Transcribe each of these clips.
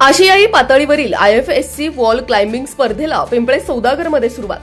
आशियाई पातळीवरील I F S C wall climbing स्पर्धेला पिंपळे सौदागरमध्ये सुरुवात.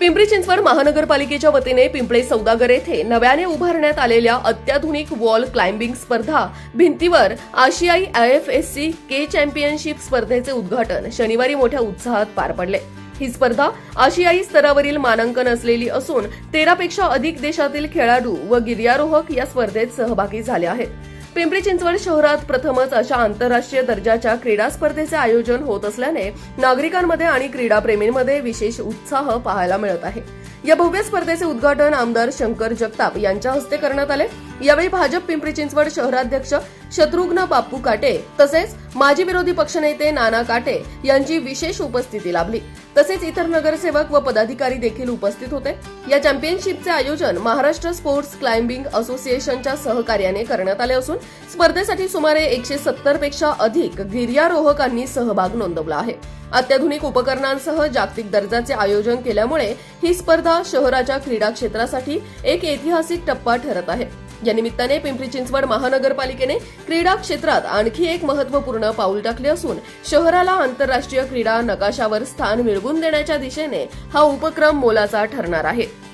पिंपरी चिंचवड महानगरपालिकेच्या वतीने पिंपळे सौदागर येथे नव्याने उभारण्यात आलेल्या अत्याधुनिक वॉल क्लाइम्बिंग स्पर्धा भिंतीवर आशियाई I F S C K championship स्पर्धेचे उद्घाटन शनिवारी मोठ्या उत्साहात पार पडले. ही स्पर्धा आशियाई स्तरावरील मानांकन असलेली असून तेरापेक्षा अधिक देशातील खेळाडू व गिर्यारोहक या स्पर्धेत सहभागी झाले आहेत. पिंपरी चिंचवड शहरात प्रथमच अशा आंतरराष्ट्रीय दर्जाच्या क्रीडा स्पर्धेचे आयोजन होत असल्याने नागरिकांमध्ये आणि क्रीडाप्रेमींमध्ये विशेष उत्साह पाहायला मिळत आहे. या भव्य स्पर्धेचे उद्घाटन आमदार शंकर जगताप यांच्या हस्ते करण्यात आले. यावेळी भाजप पिंपरी चिंचवड शहराध्यक्ष शत्रुघ्न बाप्पू काटे तसेच माजी विरोधी पक्षनेते नाना काटे यांची विशेष उपस्थिती लाभली. तसेच इतर नगरसेवक व पदाधिकारी देखील उपस्थित होते. या चॅम्पियनशिपचे आयोजन महाराष्ट्र स्पोर्ट्स क्लाइम्बिंग असोसिएशनच्या सहकार्याने करण्यात आले असून स्पर्धेसाठी सुमारे एकशे सत्तरपेक्षा अधिक गिर्यारोहकांनी सहभाग नोंदवला आहे. अत्याधुनिक उपकरणांसह जागतिक दर्जाचे आयोजन केल्यामुळे ही स्पर्धा शहराच्या क्रीडा क्षेत्रासाठी एक ऐतिहासिक टप्पा ठरत आहे. या निमित्ताने पिंपरी चिंचवड महानगरपालिकेने क्रीडा क्षेत्रात आणखी एक महत्त्वपूर्ण पाऊल टाकले असून शहराला आंतरराष्ट्रीय क्रीडा नकाशावर स्थान मिळवून देण्याच्या दिशेने हा उपक्रम मोलाचा ठरणार आहे.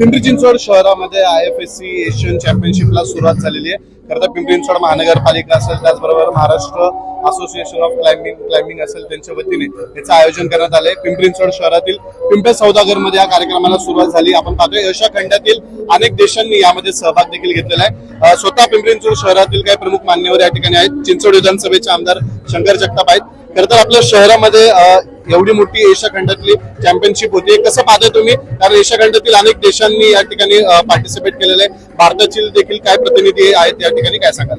पिंपरी चिंचवड शहरामध्ये I F S C Asian चॅम्पियनशिपला सुरुवात झालेली आहे. खरं तर पिंपरी चिंचवड महानगरपालिका असेल त्याचबरोबर Maharashtra association of climbing climbing असेल त्यांच्या वतीने याचं आयोजन करण्यात आलंय. पिंपरी चिंचवड शहरातील पिंपे सौदागरमध्ये या कार्यक्रमाला सुरुवात झाली. आपण पाहतोय अशा खंडातील अनेक देशांनी यामध्ये सहभाग देखील घेतलेला आहे. स्वतः पिंपरी चिंचवड शहरातील काही प्रमुख मान्यवर या ठिकाणी आहेत. चिंचवड विधानसभेचे आमदार शंकर जगताप आहेत. खरं तर आपल्या शहरामध्ये एवढी मोठी एशिया खंडातली चॅम्पियनशिप होती कसं पाहताय तुम्ही? कारण एशिया खंडातील अनेक देशांनी या ठिकाणी पार्टिसिपेट केलेलं आहे. भारतातील देखील काय प्रतिनिधी आहेत या ठिकाणी? काय सांगाल?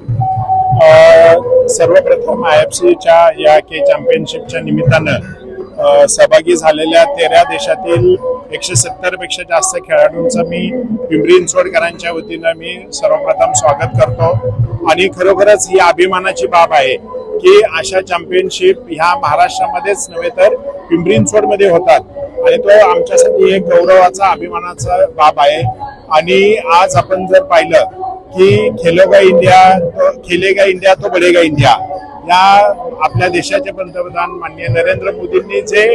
सर्वप्रथम आय एफ सीच्या या के चॅम्पियनशिपच्या निमित्तानं सहभागी झालेल्या तेरा देशातील एकशे सत्तरपेक्षा जास्त खेळाडूंचं मी पिंपरी चिंचवडकरांच्या वतीनं मी सर्वप्रथम स्वागत करतो. आणि खरोखरच ही अभिमानाची बाब आहे. की अशा चॅम्पियनशिप ह्या महाराष्ट्रामध्येच नव्हे तर पिंपरी मध्ये होतात. आणि तो आमच्यासाठी एक गौरवाचा अभिमानाचा बाब आहे. आणि आज आपण जर पाहिलं की खेलोगा इंडिया तो खेलेगा इंडिया तो बढेगा इंडिया या आपल्या देशाचे पंतप्रधान माननीय नरेंद्र मोदींनी जे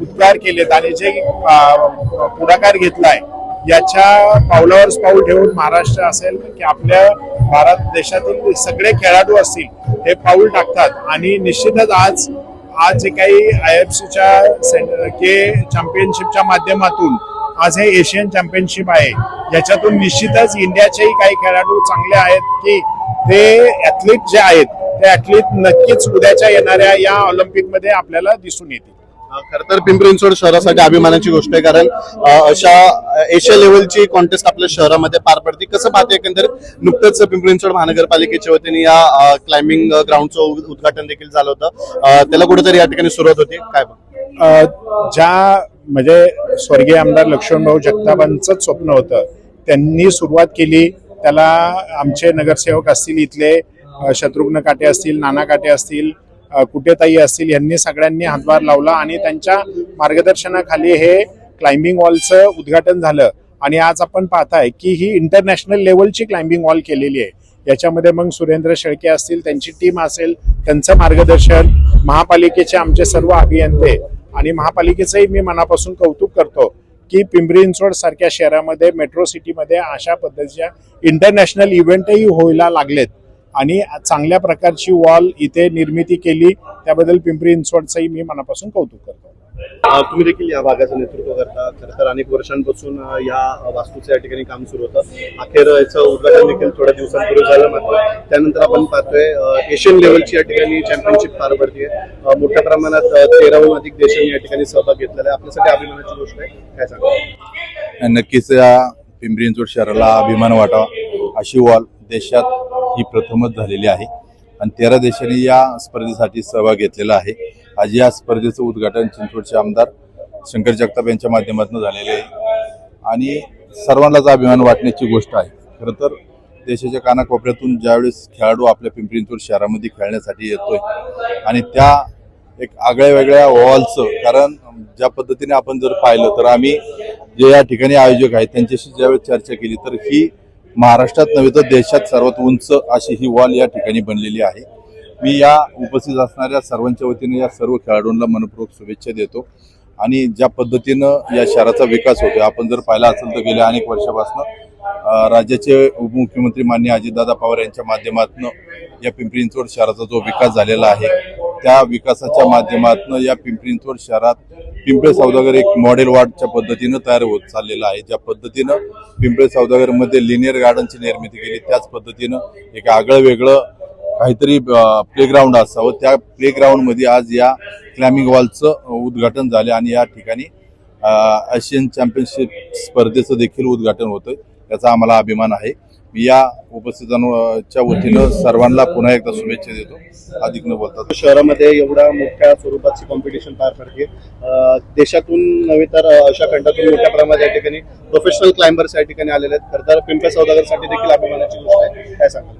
उद्गार केलेत आणि जे पुढाकार घेतलाय याच्या पावलावरच पाऊल ठेवून महाराष्ट्र असेल की आपल्या भारत देशातील सगळे खेळाडू असतील हे पाऊल टाकतात. आणि निश्चितच आज आज जे काही आय एफ सीच्या के चॅम्पियनशिपच्या माध्यमातून आज हे एशियन चॅम्पियनशिप आहे. याच्यातून निश्चितच इंडियाचेही काही खेळाडू चांगले आहेत की ते ऍथलीट जे आहेत ते ऍथलीट नक्कीच उद्याच्या येणाऱ्या या ऑलिम्पिकमध्ये आपल्याला दिसून येतील. खर तर पिंपरी चिंचवड शहरासाठी अभिमानाची गोष्ट आहे कारण अशा एशिया लेवलची कॉन्टेस्ट आपल्या शहरामध्ये पार पडते. कसं पाहते एकंदरीत नुकतंच पिंपरी चिंचवड महानगरपालिकेच्या वतीने या क्लाइम्बिंग ग्राउंडचं उद्घाटन देखील झालं होतं. त्याला कुठेतरी या ठिकाणी सुरुवात होती. काय बघ. ज्या म्हणजे स्वर्गीय आमदार लक्ष्मणभाऊ जगतापांचंच स्वप्न होतं. त्यांनी सुरुवात केली त्याला आमचे नगरसेवक असतील इथले शत्रुघ्न काटे असतील नाना काटे असतील कुटेताई असतील यांनी सगळ्यांनी हातभार लावला आणि त्यांच्या मार्गदर्शनाखाली हे क्लाइम्बिंग वॉलचं उद्घाटन झालं. आणि आज आपण पाहताय की ही इंटरनॅशनल लेवलची क्लाइम्बिंग वॉल केलेली आहे. याच्यामध्ये मग सुरेंद्र शेळके असतील त्यांची टीम असेल त्यांचं मार्गदर्शन महापालिकेचे आमचे सर्व अभियंते आणि महापालिकेचंही मी मनापासून कौतुक करतो की पिंपरी चिंचवड सारख्या शहरामध्ये मेट्रो सिटीमध्ये अशा पद्धतीच्या इंटरनॅशनल इव्हेंटही व्हायला लागलेत. आणि चांगल्या प्रकारची वॉल इथे निर्मिती केली. त्याबद्दल पिंपरी चिंचवडचंही मी मनापासून कौतुक करतो. तुम्ही देखील या भागाचं नेतृत्व करता. खरं तर अनेक वर्षांपासून या वास्तूचं या ठिकाणी काम सुरू होतं. अखेर याचं उद्घाटन देखील थोड्या दिवसांपूर्वी झालं मात्र. त्यानंतर आपण पाहतोय एशियन लेवलची या ठिकाणी चॅम्पियनशिप पार पडते मोठ्या प्रमाणात तेराहून अधिक देशांनी या ठिकाणी सहभाग घेतलेला आहे. आपल्यासाठी अभिमानाची गोष्ट आहे. काय सांगा नक्कीच या पिंपरी चिंचवड शहराला अभिमान वाटावा. अशी वॉल देशात ही प्रथमच झालेली आहे. आणि तेरा देशांनी या स्पर्धेसाठी सहभाग घेतलेला आहे. आज या स्पर्धेचं उद्घाटन चिंचवडचे आमदार शंकर जगताप यांच्या माध्यमातून झालेले आहे. आणि सर्वांनाच अभिमान वाटण्याची गोष्ट आहे. खरं तर देशाच्या कानाकोपऱ्यातून ज्यावेळेस खेळाडू आपल्या पिंपरी चिंचवड शहरामध्ये खेळण्यासाठी येतोय आणि त्या एक आगळ्या वेगळ्या वॉलचं कारण ज्या पद्धतीने आपण जर पाहिलं तर आम्ही जे या ठिकाणी आयोजक आहेत त्यांच्याशी ज्यावेळेस चर्चा केली तर ही महाराष्ट्रात नव्हे तर देशात सर्वात उंच अशी ही वॉल या ठिकाणी बनलेली आहे. मी या उपस्थित असणाऱ्या सर्वांच्या वतीने या सर्व खेळाडूंना मनपूर्वक शुभेच्छा देतो. आणि ज्या पद्धतीनं या शहराचा विकास होतोय आपण जर पाहिला असेल तर गेल्या अनेक वर्षापासून राज्याचे उपमुख्यमंत्री माननीय अजितदादा पवार यांच्या माध्यमातून या पिंपरी चिंचवड शहराचा जो विकास झालेला आहे त्या विकासाच्या माध्यमातून या पिंपरी चिंचवड शहरात पिंपळे सौदागर एक मॉडेल वार्डच्या पद्धतीनं तयार होत चाललेलं आहे. ज्या पद्धतीनं पिंपळे सौदागरमध्ये लिनियर गार्डनची निर्मिती केली त्याच पद्धतीनं एक आगळं वेगळं काहीतरी प्लेग्राऊंड असावं. त्या प्लेग्राऊंडमध्ये आज या क्लॅमिंग वॉलचं उद्घाटन झाले आणि या ठिकाणी आशियन चॅम्पियनशिप स्पर्धेचं देखील उद्घाटन होतंय. याचा आम्हाला अभिमान आहे. मी या उपस्थितांच्या वतीनं सर्वांना पुन्हा एकदा शुभेच्छा देतो. अधिक न बोलता. शहरामध्ये एवढ्या मोठ्या स्वरूपाची कॉम्पिटिशन पार पडते देशातून नव्हे तर अशा खंडातून मोठ्या प्रमाणात या ठिकाणी प्रोफेशनल क्लाइंबर्स या ठिकाणी आलेले आहेत. खरं तर पिंपळे सौदागरसाठी देखील अभिमानाची गोष्ट आहे. काय सांगाल?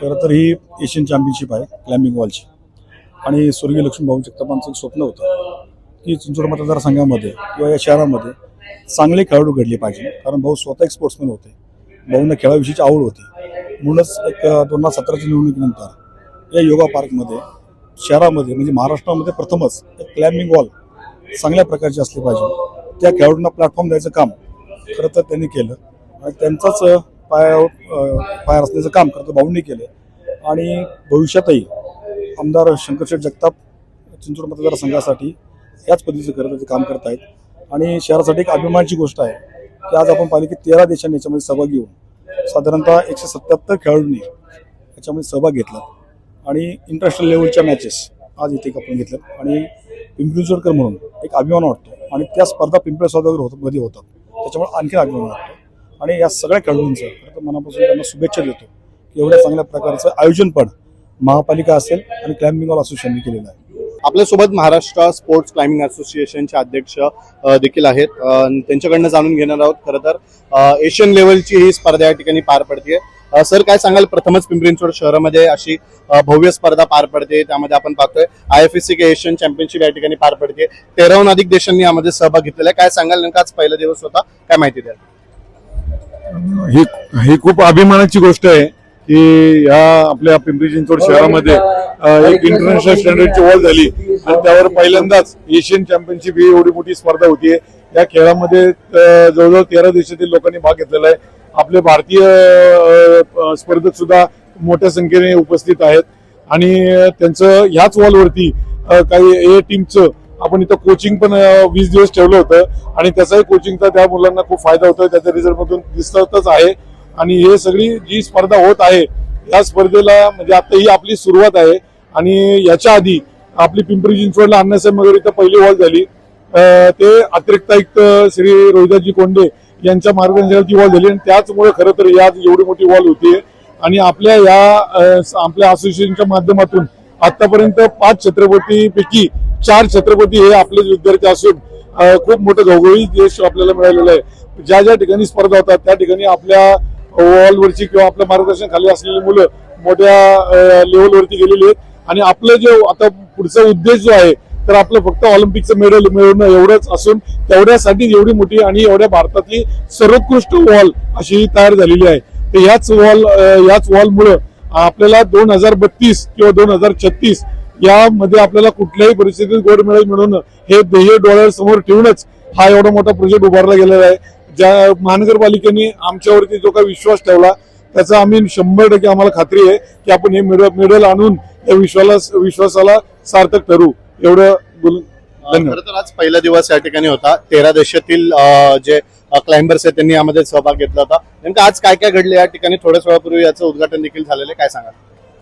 खरं तर ही एशियन चॅम्पियनशिप आहे क्लाइम्बिंग वॉलची आणि स्वर्गीय लक्ष्मीभाऊ जगतापांचं एक स्वप्न होतं. की चिंचवड मतदारसंघामध्ये किंवा या शहरामध्ये चांगले खेळाडू घडले पाहिजे. कारण भाऊ स्वतः एक स्पोर्ट्समॅन होते. भाऊंना खेळाविषयीची आवड होती. म्हणूनच एक दोन हजार सतराच्या निवडणुकीनंतर या योगा पार्कमध्ये शहरामध्ये म्हणजे महाराष्ट्रामध्ये प्रथमच एक क्लाइम्बिंग वॉल चांगल्या प्रकारची असली पाहिजे. त्या खेळाडूंना प्लॅटफॉर्म द्यायचं काम खरं तर त्यांनी केलं. आणि त्यांचाच पायावर पायावर असण्याचं काम खरं तर भाऊंनी केलं. आणि भविष्यातही आमदार शंकरशेठ जगताप चिंचवड मतदारसंघासाठी याच पद्धतीचं करत काम करत आहेत आणि शहरासाठी एक अभिमानाची गोष्ट आहे की आज आपण पाहिलं की तेरा देशांनी याच्यामध्ये सहभागी होऊन साधारणतः एकशे सत्याहत्तर खेळाडूंनी याच्यामध्ये सहभाग घेतला आणि इंटरनॅशनल लेवलच्या मॅचेस आज इथे आपण घेतल्यात. आणि पिंपरी चिंचवडकर म्हणून एक अभिमान वाटतो. आणि त्या स्पर्धा पिंपरी सौदागर होत मध्ये होतात. त्याच्यामुळे आणखी अभिमान वाटतो. आणि या सगळ्या खेळाडूंचं खरं तर मनापासून त्यांना शुभेच्छा देतो की एवढ्या चांगल्या प्रकारचं आयोजन पण महापालिका असेल आणि क्लाइम्बिंग ऑल असोसिएशनने केलेलं आहे. आपल्यासोबत महाराष्ट्र स्पोर्ट्स क्लाइम्बिंग असोसिएशनचे अध्यक्ष देखील आहेत. त्यांच्याकडनं जाणून घेणार आहोत खरं तर. एशियन लेवलची ही स्पर्धा या ठिकाणी पार पडते सर काय सांगाल? प्रथमच पिंपरी चिंचवड शहरामध्ये अशी भव्य स्पर्धा पार पडते. त्यामध्ये आपण पाहतोय I F S C Asian championship या ठिकाणी पार पडते तेराहून अधिक देशांनी यामध्ये सहभाग घेतलेला आहे. काय सांगाल? नेमका आज पहिला दिवस होता. काय माहिती द्याल? ही ही खूप अभिमानाची गोष्ट आहे. की ह्या आपल्या पिंपरी चिंचवड शहरामध्ये एक इंटरनॅशनल स्टँडर्डची वॉल झाली. आणि त्यावर पहिल्यांदाच एशियन चॅम्पियनशिप ही एवढी मोठी स्पर्धा होतीये. या खेळामध्ये जवळजवळ तेरा देशातील लोकांनी भाग घेतलेला आहे. आपले भारतीय स्पर्धक सुद्धा मोठ्या संख्येने उपस्थित आहेत. आणि त्यांचं ह्याच वॉलवरती काही ए टीमचं आपण इथं कोचिंग पण वीस दिवस ठेवलं होतं. आणि त्याचाही कोचिंगचा त्या मुलांना खूप फायदा होतोय. त्याच्या रिझल्ट मधून दिसतच आहे. आणि हे सगळी जी स्पर्धा होत आहे या स्पर्धेला म्हणजे आता ही आपली सुरुवात आहे. आणि याच्या आधी आपली पिंपरी चिंचवडला अण्णासाहेब मगर इथं पहिली वॉल झाली. ते अतिरिक्त आयुक्त श्री रोहिदाजी कोंडे यांच्या मार्गदर्शनाची वॉल झाली. आणि त्याचमुळे खरं तर यात एवढी मोठी वॉल होती. आणि आपल्या या आपल्या असोसिएशनच्या माध्यमातून आतापर्यंत पाच छत्रपतीपैकी चार छत्रपती हे आपले विद्यार्थी असून खूप मोठं घवघळी यश आपल्याला मिळालेलं आहे. ज्या ज्या ठिकाणी स्पर्धा होतात त्या ठिकाणी आपल्या वॉलवरची किंवा आपल्या मार्गदर्शन खाली असलेली मुलं मोठ्या लेवलवरती गेलेली आहेत. आणि आपलं जे आता पुढचा उद्देश जो आहे तर आपलं फक्त ऑलिम्पिकचं मेडल मिळवणं एवढंच असून तेवढ्यासाठी एवढी मोठी आणि एवढ्या भारतातली सर्वोत्कृष्ट वॉल अशी तयार झालेली आहे. तर ह्याच वॉल याच वॉलमुळं आपल्याला दोन हजार बत्तीस किंवा दोन हजार छत्तीस यामध्ये आपल्याला कुठल्याही परिस्थितीत गोल्ड मेडल मिळवणं हे ध्येय डोळ्यासमोर ठेवूनच हा एवढा मोठा प्रोजेक्ट उभारला गेलेला आहे. ज्या महानगरपालिकेने आमच्यावरती जो काही विश्वास ठेवला त्याचा आम्ही शंभर टक्के आम्हाला खात्री आहे की आपण हे मेडल मेडल आणून या विश्वाला विश्वासाला सार्थक ठरू. एवढं बोलून खरं तर आज पहिला दिवस या ठिकाणी होता. तेरा देशातील जे क्लाइंबर्स आहेत त्यांनी यामध्ये सहभाग घेतला होता. नेमकं आज काय काय घडलं या ठिकाणी? थोड्याच वेळापूर्वी याचं उद्घाटन देखील झालेलं आहे. काय सांगाल?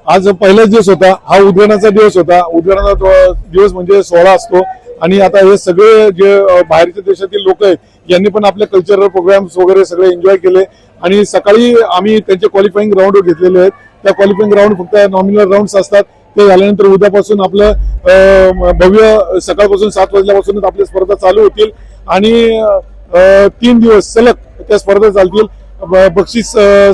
आज पहिलाच दिवस होता. हा उद्यानाचा दिवस होता. उद्यानाचा जो दिवस म्हणजे सोहळा असतो. आणि आता हे सगळे जे बाहेरच्या देशातील लोक आहेत यांनी पण आपले कल्चरल प्रोग्राम्स वगैरे सगळे एन्जॉय केले. आणि सकाळी आम्ही त्यांचे क्वालिफाईंग राऊंड घेतलेले आहेत. त्या क्वालिफाईंग राऊंड फक्त नॉमिनल राऊंड असतात. ते झाल्यानंतर उद्यापासून आपलं भव्य सकाळपासून सात वाजल्यापासूनच आपल्या स्पर्धा चालू होतील. आणि तीन दिवस सलग त्या स्पर्धा चालतील. ब- बक्षीस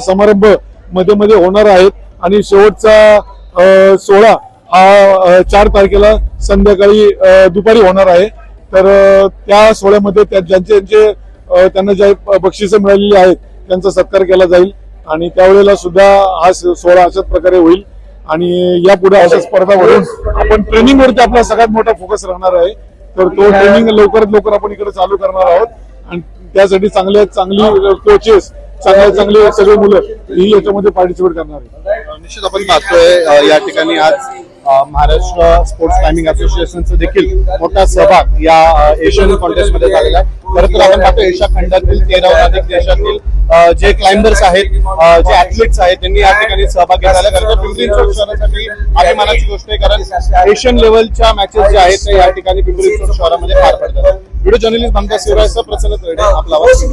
समारंभमध्ये मध्ये होणार आहेत. आणि शेवटचा सोहळा हा चार तारखेला संध्याकाळी दुपारी होणार आहे. तर त्या सोहळ्यामध्ये त्या ज्यांचे ज्यांचे त्यांना ज्या बक्षिसं मिळालेली आहेत त्यांचा सत्कार केला जाईल. आणि त्यावेळेला सुद्धा हा सोहळा अशाच प्रकारे होईल. आणि यापुढे अशा स्पर्धा भरून आपण ट्रेनिंग वरती आपला सगळ्यात मोठा फोकस राहणार आहे. तर तो ट्रेनिंग लवकरात लवकर आपण इकडे चालू करणार आहोत. आणि त्यासाठी चांगले चांगली कोचेस चांगले चांगले सगळे मुलं ही याच्यामध्ये पार्टिसिपेट करणार आहेत. निश्चित आपण पाहतोय या ठिकाणी आज महाराष्ट्र स्पोर्ट्स क्लाइम्बिंग असोसिएशनचा देखील मोठा सहभाग या एशियन कॉन्टेस्टमध्ये झालेला आहे. खरं तर आपण पाहतो एशिया खंडातील तेराहून अधिक देशातील जे क्लाइंबर्स आहेत जे ऍथलीट्स आहेत त्यांनी या ठिकाणी सहभाग घेतला आहे. खरं तर पिंपरी शहरासाठी अभिमानाची गोष्ट आहे कारण एशियन लेवलच्या मॅचेस ज्या आहेत त्या या ठिकाणी पिंपरी चिंचवड शहरामध्ये पार पडतात. व्हिडिओ जर्नलिस्ट भंका शिवरायचा प्रसन्न आपला आवाज.